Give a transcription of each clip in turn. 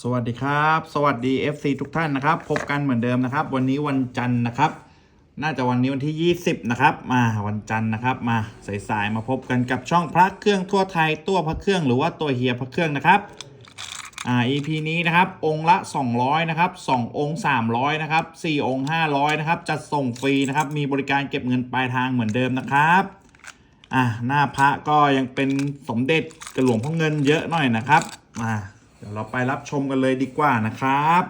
สวัสดีครับ สวัสดี FC ทุกท่านนะครับ พบกันเหมือนเดิมนะครับ วันนี้วันจันทร์นะครับ น่าจะวันนี้วันที่ 20 นะครับ มาวันจันทร์นะครับ มาสายๆมาพบกันกับช่องพระเครื่องทั่วไทยตัวพระเครื่องหรือว่าตัวเฮียพระเครื่องนะครับอ่า EP นี้นะครับ องค์ละ 200 นะครับ 2 องค์ 300 นะครับ 4 องค์ 500 นะครับ จัดส่งฟรีนะครับ มีบริการเก็บเงินปลายทางเหมือนเดิมนะครับอะหน้าพระก็ยังเป็นสมเด็จกระหลวงพ่อเงินเยอะหน่อยนะครับมา ดี๋ยวเราไปรับชมกันเลยดีกว่านะครับ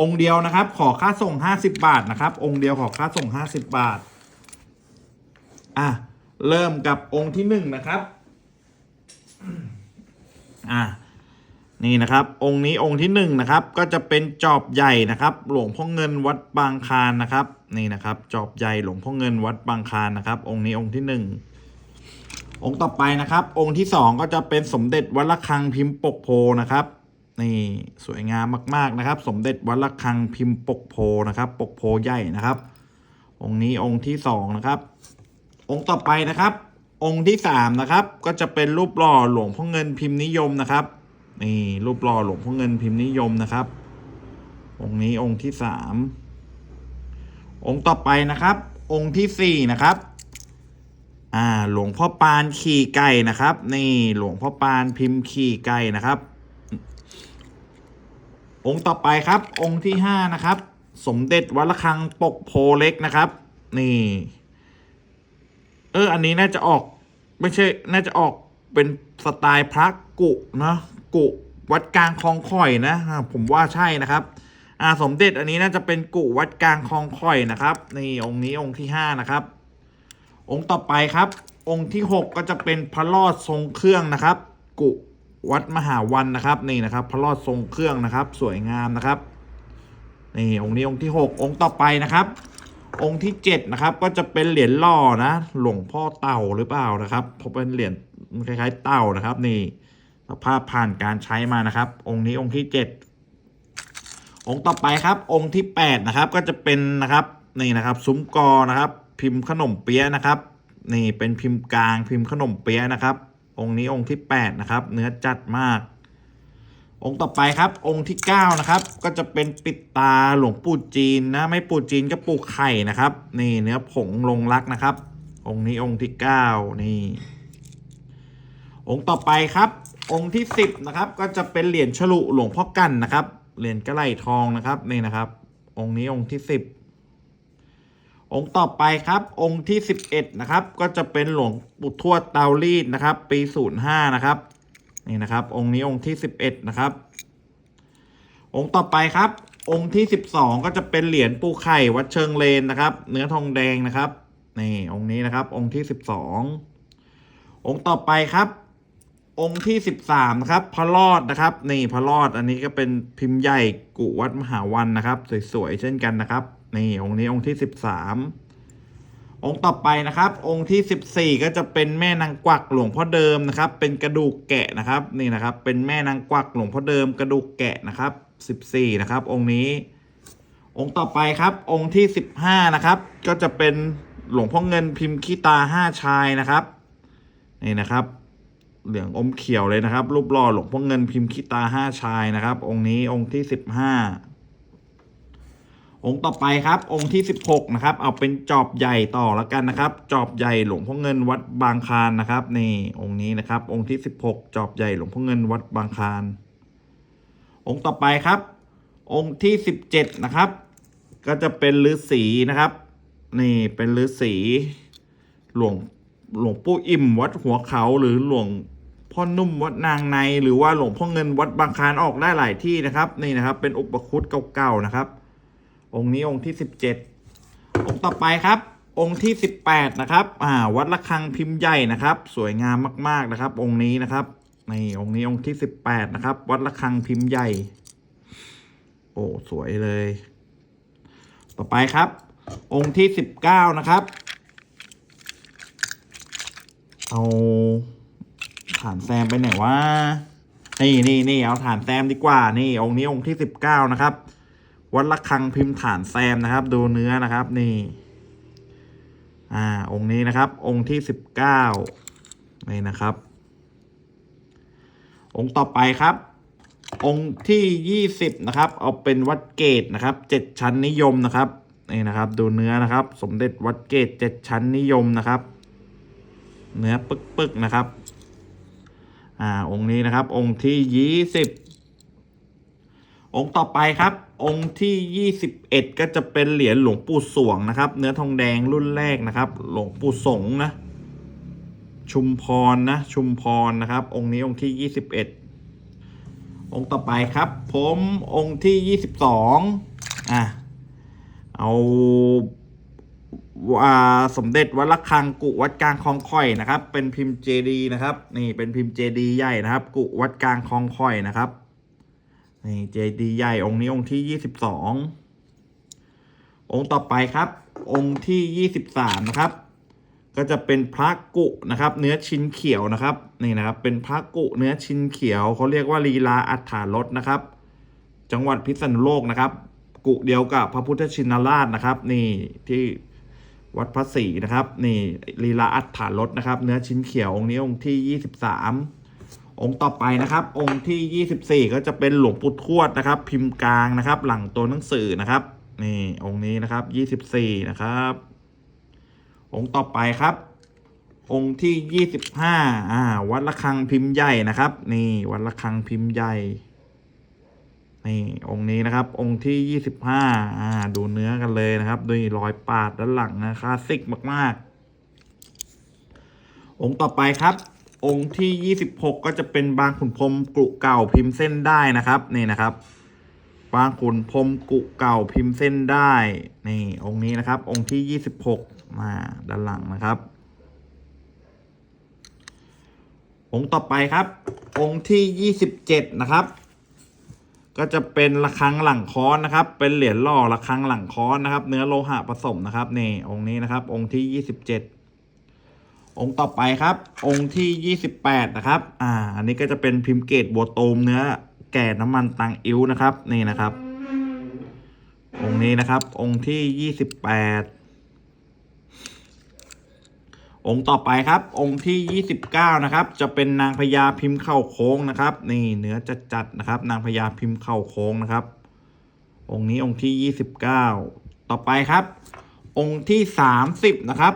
องค์เดียวนะครับ ขอค่าส่ง 50 บาทนะครับ องค์เดียวขอค่าส่ง 50 บาท อะ เริ่มกับองค์ที่หนึ่งนะครับ อะนี่นะครับ องค์นี้องค์ที่หนึ่งนะครับ ก็จะเป็นจอบใหญ่นะครับ หลวงพ่อเงินวัดบางคานนะครับ นี่นะครับ จอบใหญ่หลวงพ่อเงินวัดบางคานนะครับ องค์นี้องค์ที่หนึ่ง องค์ต่อไปนะครับ องค์ที่สองก็จะเป็นสมเด็จวัดระฆังพิมพ์ปกโพนะครับนี่สวยงามมาก ๆนะครับ สมเด็จวัดระฆังพิมพ์ปกโพนะครับ ปกโพใหญ่นะครับ องค์นี้องค์ที่สองนะครับ องค์ต่อไปนะครับ องค์ที่สามนะครับ ก็จะเป็นรูปหล่อหลวงพ่อเงินพิมพ์นิยมนะครับนี่รูปหล่อหลวงพ่อเงินพิมพ์นิยมนะครับ องค์นี้องค์ที่สามองค์ต่อไปนะครับ องค์ที่สี่นะครับ อ่าหลวงพ่อปานขี่ไก่นะครับ นี่หลวงพ่อปานพิมพ์ขี่ไก่นะครับ องค์ต่อไปครับ องค์ที่ห้านะครับ สมเด็จวัดระฆังปกโพเล็กนะครับ นี่ เออ อันนี้น่าจะออกไม่ใช่ น่าจะออกเป็นสไตล์พระกุนะกุวัดกลางคลองข่อยนะผมว่าใช่นะครับ อ่าสมเด็จอันนี้น่าจะเป็นกุวัดกลางคลองข่อยนะครับ นี่องค์นี้องค์ที่ห้านะครับ องค์ต่อไปครับ องค์ที่หกก็จะเป็นพระรอดทรงเครื่องนะครับ กุวัดมหาวันนะครับนี่นะครับ พระรอดทรงเครื่องนะครับ สวยงามนะครับนี่องค์นี้องค์ที่หกองค์ต่อไปนะครับ องค์ที่เจ็ดนะครับ ก็จะเป็นเหรียญล่อนะหลวงพ่อเต่าหรือเปล่านะครับเพราะเป็นเหรียญคล้ายๆ เต่านะครับ นี่สภาพผ่านการใช้มานะครับ องค์นี้องค์ที่เจ็ดองค์ต่อไปครับ องค์ที่แปดนะครับ ก็จะเป็นนะครับนี่นะครับ ซุ้มกอนะครับ พิมพ์ขนมเปี๊ยะนะครับ นี่เป็นพิมพ์กลางพิมพ์ขนมเปี๊ยะนะครับ องค์นี้องค์ที่แปดนะครับ เนื้อจัดมาก องค์ต่อไปครับ องค์ที่เก้านะครับ ก็จะเป็นปิดตาหลวงปู่จีนนะ ไม่ปู่จีนก็ปู่ไข่นะครับ นี่เนื้อผงลงรักนะครับ องค์นี้องค์ที่เก้านี่ องค์ต่อไปครับ องค์ที่สิบนะครับ ก็จะเป็นเหรียญฉลุหลวงพ่อกันนะครับเหรียญกระไหลทองนะครับนี่นะครับ องค์นี้องค์ที่สิบ องค์ต่อไปครับองค์ที่สิบเอ็ดนะครับ ก็จะเป็นหลวงปู่ทวดเตารีดนะครับ ปีศูนย์ห้านะครับนี่นะครับ องค์นี้องค์ที่สิบเอ็ดนะครับ องค์ต่อไปครับ องค์ที่สิบสองก็จะเป็นเหรียญปูไข่วัดเชิงเลนนะครับ เนื้อทองแดงนะครับนี่องค์นี้นะครับ องค์ที่สิบสององค์ต่อไปครับ องค์ที่สิบสามนะครับพระรอดนะครับ นี่พระรอดอันนี้ก็เป็นพิมพ์ใหญ่กุวัดมหาวันนะครับ สวยๆเช่นกันนะครับ นี่องค์นี้องค์ที่สิบสามองค์ต่อไปนะครับ องค์ที่14ก็จะเป็นแม่นางกวักหลวงพ่อเดิมนะครับ เป็นกระดูกแกะนะครับนี่นะครับ เป็นแม่นางกวักหลวงพ่อเดิมกระดูกแกะนะครับ14นะครับ องค์นี้ องค์ต่อไปครับ องค์ที่15นะครับ ก็จะเป็นหลวงพ่อเงินพิมพ์ขี้ตาห้าชายนะครับนี่นะครับ เหลืองอมเขียวเลยนะครับ รูปหล่อหลวงพ่อเงินพิมพ์ขี้ตาห้าชายนะครับ องค์นี้องค์ที่15 องค์ต่อไปครับ องค์ที่ 16 นะครับ เอาเป็นจอบใหญ่ต่อแล้วกันนะครับ จอบใหญ่หลวงพ่อเงินวัดบางคานนะครับนี่องค์นี้นะครับ องค์ที่ 16 จอบใหญ่หลวงพ่อเงินวัดบางคานองค์ต่อไปครับ องค์ที่ 17 นะครับ ก็จะเป็นฤาษีนะครับ นี่เป็นฤาษีหลวงหลวงปู่อิ่มวัดหัวเขาหรือหลวงพ่อนุ่มวัดนางใน หรือว่าหลวงพ่อเงินวัดบางคานออกได้หลายที่นะครับ นี่นะครับ เป็นอุปคุตเก่าๆนะครับ องค์นี้องค์ที่สิบเจ็ดองค์ต่อไปครับ องค์ที่สิบแปดนะครับ อ่า วัดระฆังพิมพ์ใหญ่นะครับ สวยงามมากๆนะครับ องค์นี้นะครับนี่องค์นี้องค์ที่สิบแปดนะครับ วัดระฆังพิมพ์ใหญ่ โอ้สวยเลย ต่อไปครับ องค์ที่สิบเก้านะครับเอาฐานแซมไปไหนวะนี่นี่นี่เอาฐานแซมดีกว่า นี่ องค์นี้องค์ที่สิบเก้านะครับ วัดระฆังพิมพ์ฐานแซมนะครับ ดูเนื้อนะครับนี่ อ่า องค์นี้นะครับ องค์ที่สิบเก้านี่นะครับ องค์ต่อไปครับ องค์ที่ยี่สิบนะครับ เอาเป็นวัดเกตนะครับเจ็ดชั้นนิยมนะครับนี่นะครับ ดูเนื้อนะครับ สมเด็จวัดเกตเจ็ดชั้นนิยมนะครับ เนื้อปึกๆนะครับ อ่า องค์นี้นะครับ องค์ที่ยี่สิบ องค์ต่อไปครับ องค์ที่ยี่สิบเอ็ดก็จะเป็นเหรียญหลวงปู่สวงนะครับ เนื้อทองแดงรุ่นแรกนะครับ หลวงปู่สงนะ ชุมพรนะ ชุมพรนะครับ องค์นี้องค์ที่ยี่สิบเอ็ดองค์ต่อไปครับ ผมองค์ที่ยี่สิบสองอะเอาว่าสมเด็จวัดระฆังกุวัดกลางคลองค่อยนะครับ เป็นพิมพ์เจดีนะครับ นี่เป็นพิมพ์เจดีใหญ่นะครับ กุวัดกลางคลองค่อยนะครับ นี่เจดีย์ใหญ่องค์นี้องค์ที่ยี่สิบสององค์ต่อไปครับ องค์ที่ยี่สิบสามนะครับ ก็จะเป็นพระกุนะครับ เนื้อชิ้นเขียวนะครับนี่นะครับ เป็นพระกุเนื้อชิ้นเขียวเขาเรียกว่าลีลาอัฏฐารสนะครับ จังหวัดพิษณุโลกนะครับ กุเดียวกับพระพุทธชินราชนะครับ นี่ที่วัดพระศรีนะครับ นี่ลีลาอัฏฐารสนะครับ เนื้อชิ้นเขียวองค์นี้องค์ที่ยี่สิบสาม องค์ต่อไปนะครับ องค์ที่ยี่สิบสี่ก็จะเป็นหลวงปู่ทวดนะครับ พิมพ์กลางนะครับ หลังตัวหนังสือนะครับ นี่องค์นี้นะครับยี่สิบสี่นะครับ องค์ต่อไปครับ องค์ที่ยี่สิบห้าอ่าวัดระฆังพิมพ์ใหญ่นะครับ นี่วัดระฆังพิมพ์ใหญ่นี่องค์นี้นะครับ องค์ที่ยี่สิบห้าอ่าดูเนื้อกันเลยนะครับด้วยรอยปาดด้านหลังนะคลาสสิกมาก ๆ องค์ต่อไปครับ องค์ที่ยี่สิบหกก็จะเป็นบางขุนพรมกรุเก่าพิมพ์เส้นได้นะครับนี่นะครับ บางขุนพรมกุเก่าพิมพ์เส้นได้นี่องค์นี้นะครับ องค์ที่ยี่สิบหกมาด้านหลังนะครับ องค์ต่อไปครับ องค์ที่ยี่สิบเจ็ดนะครับ ก็จะเป็นระฆังหลังค้อนนะครับ เป็นเหรียญหล่อระฆังหลังค้อนนะครับ เนื้อโลหะผสมนะครับนี่องค์นี้นะครับ องค์ที่ยี่สิบเจ็ด องค์ต่อไปครับ องค์ที่ยี่สิบแปดนะครับ อ่า อันนี้ก็จะเป็นพิมพ์เกตบัวตูมเนื้อ แก่น้ำมันตังอิ้วนะครับ นี่นะครับ องค์นี้นะครับ องค์ที่ยี่สิบแปดองค์ต่อไปครับ องค์ที่ 29 นะครับ จะเป็นนางพญาพิมพ์เข้าโค้งนะครับ นี่เนื้อจัดจัดนะครับ นางพญาพิมพ์เข้าโค้งนะครับ องค์นี้องค์ที่ 29 ต่อไปครับ องค์ที่ 30 นะครับ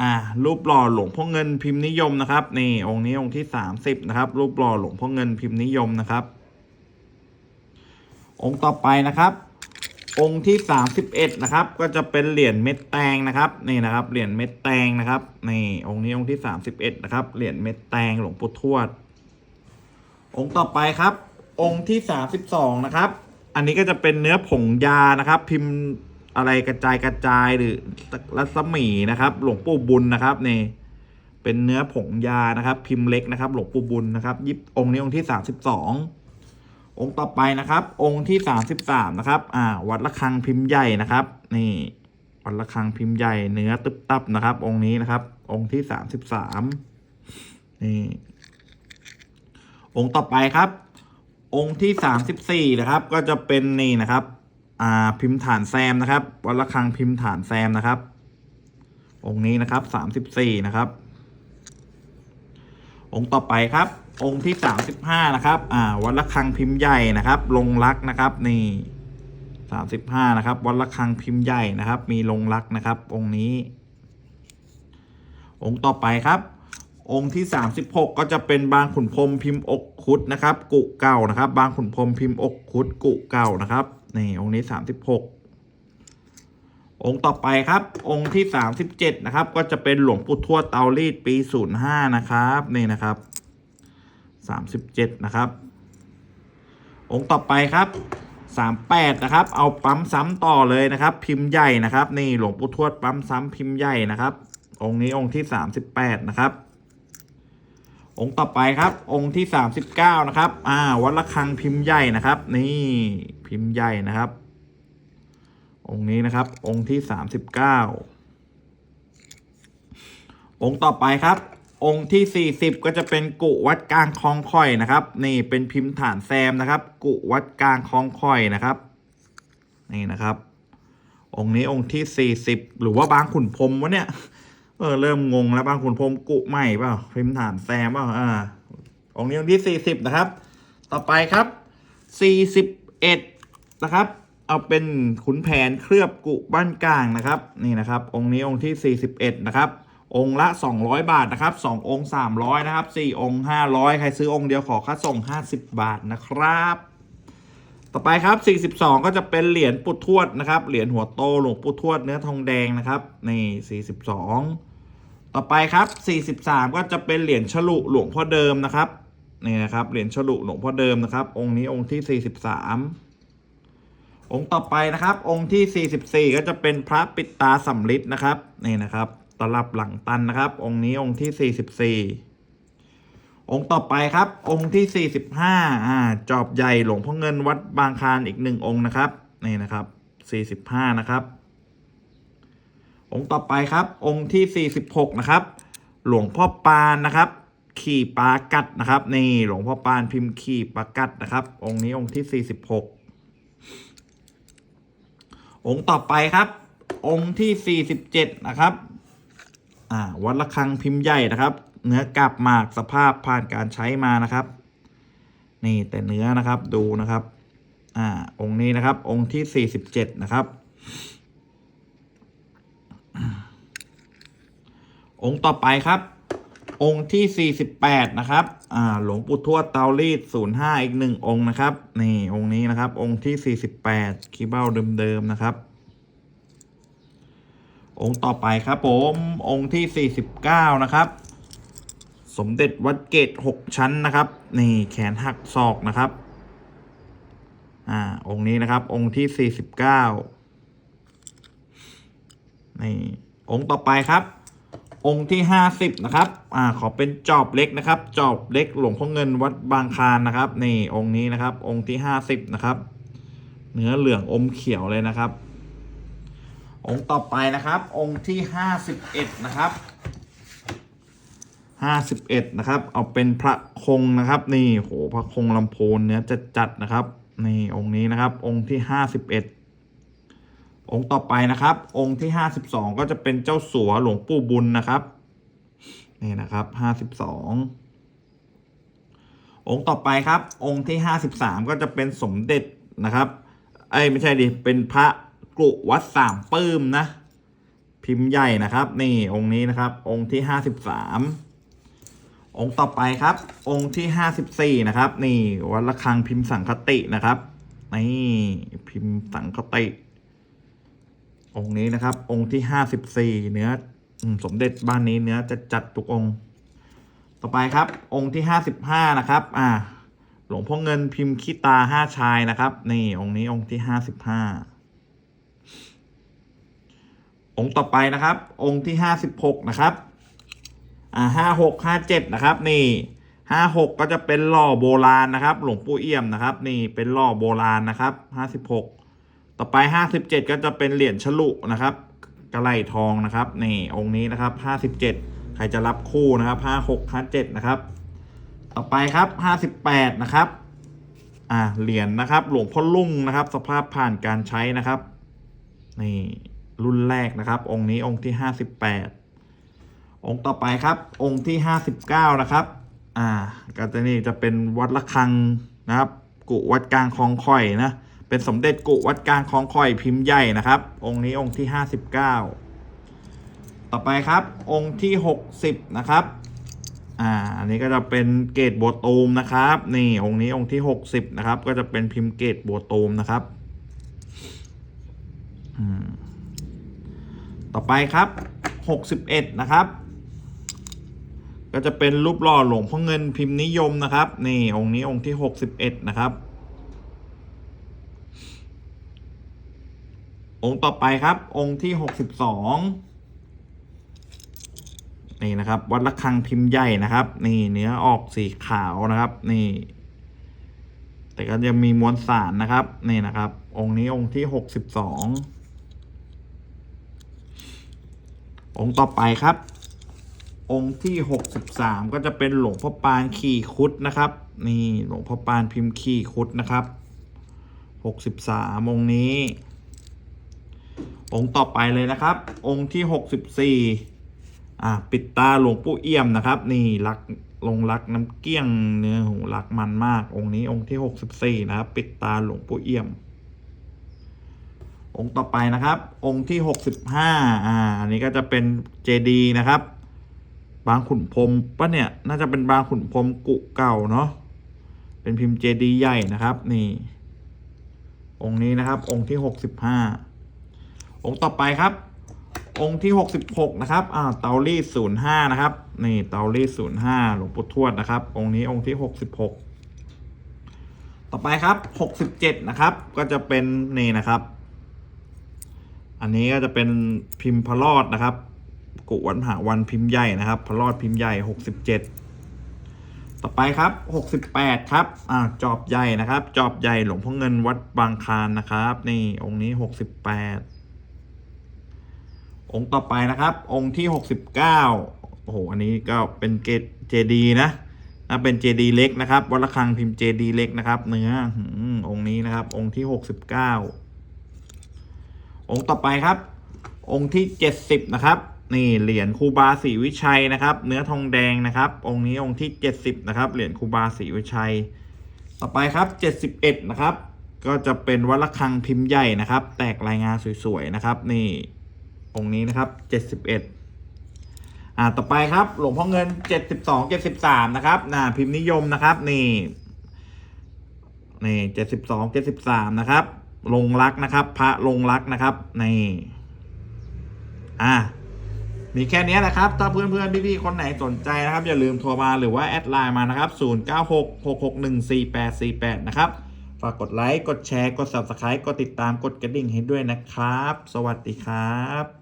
อ่ารูปหล่อหลวงพ่อเงินพิมพ์นิยมนะครับนี่องค์นี้องค์ที่30นะครับ รูปหล่อหลวงพ่อเงินพิมพ์นิยมนะครับ องค์ต่อไปนะครับ องค์ที่31นะครับ ก็จะเป็นเหรียญเม็ดแตงนะครับนี่นะครับเหรียญเม็ดแตงนะครับนี่องค์นี้องค์ที่31นะครับเหรียญเม็ดแตงหลวงปู่ทวด องค์ต่อไปครับ องค์ที่32นะครับ อันนี้ก็จะเป็นเนื้อผงยานะครับ พิมพ์ อะไรกระจายกระจายหรือรัศมีนะครับ หลวงปู่บุญนะครับนี่เป็นเนื้อผงยานะครับ พิมพ์เล็กนะครับ หลวงปู่บุญนะครับยิบองค์นี้องค์ที่32องค์ต่อไปนะครับ องค์ที่สามสิบสามนะครับอ่าวัดระฆังพิมพ์ใหญ่นะครับ นี่วัดระฆังพิมพ์ใหญ่เนื้อตึบตับนะครับ องค์นี้นะครับ องค์ที่สามสิบสามนี่องค์ต่อไปครับ องค์ที่สามสิบสี่นะครับ ก็จะเป็นนี่นะครับ อาพิมพ์ฐานแซมนะครับ วัดระฆังพิมพ์ฐานแซมนะครับ องค์นี้นะครับสามสิบสี่นะครับ องค์ต่อไปครับ องค์ที่สามสิบห้านะครับ อ่า วัดระฆังพิมพ์ใหญ่นะครับ ลงรักนะครับ นี่สามสิบห้านะครับ วัดระฆังพิมพ์ใหญ่นะครับ มีลงรักนะครับ องค์นี้ องค์ต่อไปครับองค์ที่สามสิบหกก็จะเป็นบางขุนพรมพิมพ์อกคุดนะครับ กุเก่านะครับ บางขุนพรมพิมพ์อกคุดกุเก่านะครับ นี่องค์นี้สามสิบหกองค์ต่อไปครับ องค์ที่สามสิบเจ็ดนะครับ ก็จะเป็นหลวงปู่ทวดเตารีดปีศูนย์ห้านะครับนี่นะครับสามสิบเจ็ดนะครับ องค์ต่อไปครับสามแปดนะครับ เอาปั๊มซ้ำต่อเลยนะครับ พิมพ์ใหญ่นะครับ นี่หลวงปู่ทวดปั๊มซ้ำพิมพ์ใหญ่นะครับ องค์นี้องค์ที่สามสิบแปดนะครับองค์ต่อไปครับ องค์ที่สามสิบเก้านะครับ อ่า วัดระฆังพิมพ์ใหญ่นะครับ นี่ พิมพ์ใหญ่นะครับ องค์นี้นะครับ องค์ที่สามสิบเก้าองค์ต่อไปครับ องค์ที่สี่สิบก็จะเป็นกุวัดกลางคลองค่อยนะครับ นี่เป็นพิมพ์ฐานแซมนะครับ กุวัดกลางคลองค่อยนะครับ นี่นะครับ องค์นี้องค์ที่สี่สิบหรือว่าบางขุนพรมวะเนี่ยเออเริ่มงงแล้วบางขุนพรมกุใหม่เปล่าพิมพ์ฐานแซมเปล่าอ่าองค์นี้องค์ที่สี่สิบนะครับ ต่อไปครับสี่สิบเอ็ด นะครับ เอาเป็นขุนแผนเคลือบกุบ้านกลางนะครับ นี่นะครับ องค์นี้องค์ที่สี่สิบเอ็ดนะครับ องค์ละสองร้อยบาทนะครับสององค์สามร้อยนะครับสี่องค์ห้าร้อยใครซื้อองค์เดียวขอค่าส่งห้าสิบบาทนะครับ ต่อไปครับ 42 ก็จะเป็นเหรียญปุถทวดนะครับ เหรียญหัวโตหลวงปู่ทวดเนื้อทองแดงนะครับนี่42ต่อไปครับ 43 ก็จะเป็นเหรียญฉลุหลวงพ่อเดิมนะครับ นี่นะครับ เหรียญฉลุหลวงพ่อเดิมนะครับ องค์นี้องค์ที่ 43 องค์ต่อไปนะครับ องค์ที่ 44 ก็จะเป็นพระปิดตาสำริดนะครับนี่นะครับตลับหลังตันนะครับ องค์นี้องค์ที่ 44 องค์ต่อไปครับ องค์ที่ 45อ่าจอบใหญ่หลวงพ่อเงินวัดบางคานอีกหนึ่งองค์นะครับนี่นะครับ 45 นะครับ องค์ต่อไปครับ องค์ที่ 46 นะครับ หลวงพ่อปานนะครับ ขี่ปลากัดนะครับนี่หลวงพ่อปานพิมพ์ขี่ปลากัดนะครับ องค์นี้องค์ที่ 46 องค์ต่อไปครับ องค์ที่ 47 นะครับอ่าวัดระฆังพิมพ์ใหญ่นะครับ เนื้อกลับหมากสภาพผ่านการใช้มานะครับ นี่แต่เนื้อนะครับดูนะครับอ่าองค์นี้นะครับ องค์ที่สี่สิบเจ็ดนะครับ องค์ต่อไปครับ องค์ที่สี่สิบแปดนะครับ อ่า หลวงปู่ทวดเตารีดศูนย์ห้าอีกหนึ่งองค์นะครับ นี่องค์นี้นะครับ องค์ที่สี่สิบแปดคีเบ้าเดิมๆนะครับ องค์ต่อไปครับผม องค์ที่ 49 นะครับ สมเด็จวัดเกต 6 ชั้นนะครับ นี่แขนหักศอกนะครับ อ่า องค์นี้นะครับ องค์ที่ 49 นี่ องค์ต่อไปครับ องค์ที่ 50 นะครับ อ่า ขอเป็นจอบเล็กนะครับ จอบเล็กหลวงพ่อเงินวัดบางคานนะครับ นี่องค์นี้นะครับ องค์ที่ 50 นะครับ เนื้อเหลืองอมเขียวเลยนะครับ องค์ต่อไปนะครับ องค์ที่ห้าสิบเอ็ดนะครับห้าสิบเอ็ดนะครับ เอาเป็นพระคงนะครับ นี่โหพระคงลำโพนเนื้อจะจัดนะครับ นี่องค์นี้นะครับ องค์ที่ห้าสิบเอ็ด องค์ต่อไปนะครับ องค์ที่ห้าสิบสองก็จะเป็นเจ้าสัวหลวงปู่บุญนะครับนี่นะครับห้าสิบสององค์ต่อไปครับ องค์ที่ห้าสิบสามก็จะเป็นสมเด็จนะครับเอ้ไม่ใช่ดิเป็นพระกรุวัดสามปื้มนะ พิมพ์ใหญ่นะครับ นี่องค์นี้นะครับ องค์ที่ห้าสิบสามองค์ต่อไปครับ องค์ที่ห้าสิบสี่นะครับ นี่วัดระฆังพิมพ์สังคตินะครับนี่พิมพ์สังคติ องค์นี้นะครับ องค์ที่ห้าสิบสี่เนื้อสมเด็จบ้านนี้เนื้อจะจัดทุกองค์ ต่อไปครับ องค์ที่ห้าสิบห้านะครับ อ่า หลวงพ่อเงินพิมพ์ขี้ตาห้าชายนะครับ นี่องค์นี้องค์ที่ห้าสิบห้าองค์ต่อไปนะครับ องค์ที่ห้าสิบหกนะครับ อ่าห้าหกห้าเจ็ดนะครับ นี่ห้าหกก็จะเป็นหล่อโบราณนะครับ หลวงปู่เอี่ยมนะครับ นี่เป็นหล่อโบราณนะครับห้าสิบหก ต่อไปห้าสิบเจ็ดก็จะเป็นเหรียญฉลุนะครับกระไหลทองนะครับนี่องค์นี้นะครับห้าสิบเจ็ดใครจะรับคู่นะครับห้าหกห้าเจ็ดนะครับ ต่อไปครับห้าสิบแปดนะครับอ่าเหรียญนะครับ หลวงพ่อลุ่งนะครับ สภาพผ่านการใช้นะครับนี่รุ่นแรกนะครับ องค์นี้องค์ที่ห้าสิบแปดองค์ต่อไปครับ องค์ที่ห้าสิบเก้านะครับอ่าก็จะนี่จะเป็นวัดระฆังนะครับ กุวัดกลางคลองข่อยนะ เป็นสมเด็จกุวัดกลางคลองข่อยพิมพ์ใหญ่นะครับ องค์นี้องค์ที่ห้าสิบเก้าต่อไปครับองค์ที่หกสิบนะครับอ่าอันนี้ก็จะเป็นเกตโบวตูมนะครับ นี่องค์นี้องค์ที่หกสิบนะครับ ก็จะเป็นพิมพ์เกตโบวตูมนะครับต่อไปครับหกสิบเอ็ดนะครับ ก็จะเป็นรูปหล่อหลวงพ่อเงินพิมพ์นิยมนะครับ นี่องค์นี้องค์ที่หกสิบเอ็ดนะครับ องค์ต่อไปครับ องค์ที่หกสิบสองนี่นะครับ วัดระฆังพิมพ์ใหญ่นะครับ นี่เนื้อออกสีขาวนะครับ นี่ แต่ก็ยังมีมวลสารนะครับ นี่นะครับ องค์นี้องค์ที่หกสิบสององค์ต่อไปครับ องค์ที่หกสิบสามก็จะเป็นหลวงพ่อปานขี่คุดนะครับ นี่หลวงพ่อปานพิมพ์ขี่คุดนะครับหกสิบสามองค์นี้ องค์ต่อไปเลยนะครับ องค์ที่หกสิบสี่อ่าปิดตาหลวงปู่เอี่ยมนะครับ นี่ลักลงรักน้ำเกี้ยงเนื้อหูรักมันมาก องค์นี้องค์ที่หกสิบสี่นะครับ ปิดตาหลวงปู่เอี่ยม องค์ต่อไปนะครับ องค์ที่หกสิบห้าอ่าอันนี้ก็จะเป็นเจดีนะครับ บางขุนพรมปะเนี่ย น่าจะเป็นบางขุนพรมกุเก่าเนาะเป็นพิมพ์เจดีใหญ่นะครับ นี่ องค์นี้นะครับ องค์ที่หกสิบห้า องค์ต่อไปครับ องค์ที่หกสิบหกนะครับอ่าเตารีศูนย์ห้านะครับ นี่เตารีศูนย์ห้าหลวงปู่ทวดนะครับ องค์นี้องค์ที่หกสิบหกต่อไปครับหกสิบเจ็ดนะครับ ก็จะเป็นนี่นะครับ อันนี้ก็จะเป็นพิมพ์พระรอดนะครับ กุวันหาวันพิมพ์ใหญ่นะครับพระรอดพิมพ์ใหญ่หกสิบเจ็ดต่อไปครับหกสิบแปดครับ อ่า จอบใหญ่นะครับ จอบใหญ่หลวงพ่อเงินวัดบางคลานนะครับ นี่ องค์นี้หกสิบแปด องค์ต่อไปนะครับ องค์ที่หกสิบเก้าโอ้โห อันนี้ก็เป็นเกตเจดีนะนะเป็นเจดีเล็กนะครับวัดระฆังพิมพ์เจดีเล็กนะครับ เนื้อองค์นี้นะครับ องค์ที่หกสิบเก้าองค์ต่อไปครับ องค์ที่เจ็ดสิบนะครับ นี่เหรียญครูบาศรีวิชัยนะครับ เนื้อทองแดงนะครับ องค์นี้องค์ที่เจ็ดสิบนะครับ เหรียญครูบาศรีวิชัย ต่อไปครับเจ็ดสิบเอ็ดนะครับ ก็จะเป็นวัดระฆังพิมพ์ใหญ่นะครับ แตกรายงานสวยๆนะครับ นี่ องค์นี้นะครับเจ็ดสิบเอ็ดอ่าต่อไปครับหลวงพ่อเงินเจ็ดสิบสองเจ็ดสิบสามนะครับน่าพิมพ์นิยมนะครับนี่นี่เจ็ดสิบสองเจ็ดสิบสามนะครับ ลงรักนะครับ พระลงรักนะครับนี่อ่ามีแค่นี้นะครับ ถ้าเพื่อนๆ พี่ๆ คนไหนสนใจนะครับ อย่าลืมโทรมาหรือว่าแอดไลน์มานะครับ 0966614848 นะครับ ฝากกดไลค์ กดแชร์ กด Subscribe กดติดตาม กดกระดิ่งให้ด้วยนะครับ สวัสดีครับ